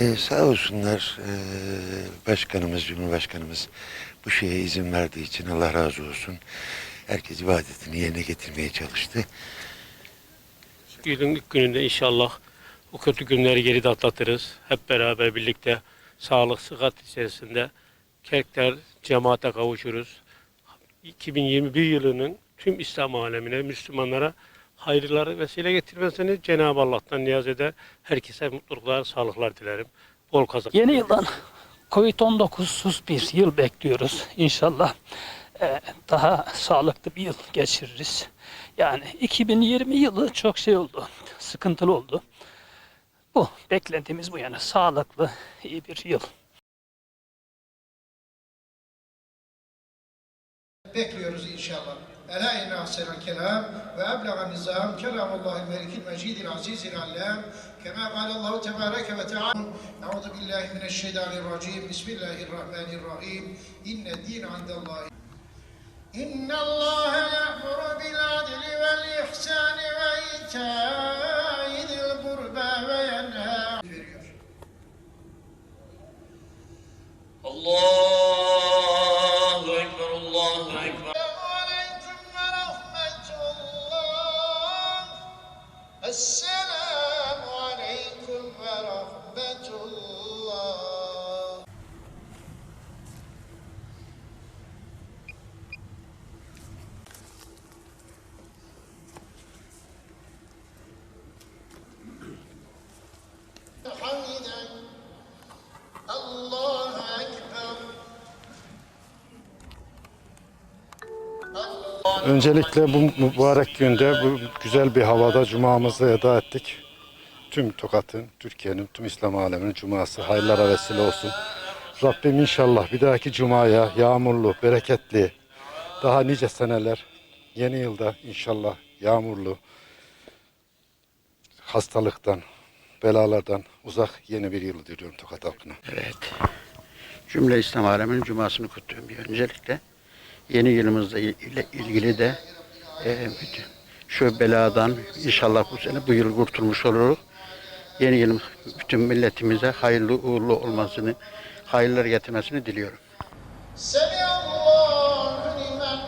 Ee, sağ olsunlar ee, başkanımız, cumhurbaşkanımız bu şeye izin verdiği için Allah razı olsun. Herkes ibadetini yerine getirmeye çalıştı. Yılın ilk gününde inşallah o kötü günleri geride atlatırız. Hep beraber birlikte sağlık, sıhhat içerisinde tekrar cemaate kavuşuruz. 2021 yılının tüm İslam alemine, Müslümanlara hayırları vesile getirmesini Cenab-ı Allah'tan niyaz eder. Herkese mutluluklar, sağlıklar dilerim. Bol kazanç. Yeni yıldan Covid-19'suz bir yıl bekliyoruz. İnşallah eee, daha sağlıklı bir yıl geçiririz. Yani 2020 yılı çok şey oldu, sıkıntılı oldu. Bu, beklentimiz bu yani sağlıklı, iyi bir yıl. bekliyoruz inşallah. Ela inne ahsenel kelam ve eblaga nizam kelamullahil melikil mecidil azizil allam kema kâlallahu tebâreke ve teâlâ. Euzu billahi mineşşeytanirracim Bismillahirrahmanirrahim İnne dîne indallahi İnne Allahe ya'muru bil adli vel السلام عليكم ورحمة الله. حمدا. الله أكبر. الله Öncelikle bu mübarek günde, bu güzel bir havada cumamızı eda ettik. Tüm Tokat'ın, Türkiye'nin, tüm İslam aleminin cuması hayırlara vesile olsun. Rabbim inşallah bir dahaki cumaya yağmurlu, bereketli, daha nice seneler, yeni yılda inşallah yağmurlu, hastalıktan, belalardan uzak yeni bir yıl diliyorum Tokat halkına. Evet. Cümle İslam aleminin cumasını kutluyorum bir öncelikle yeni yılımızla ile ilgili de e, şu beladan inşallah bu sene bu yıl kurtulmuş oluruz. Yeni yılın bütün milletimize hayırlı uğurlu olmasını, hayırlar getirmesini diliyorum. Semihallahu limen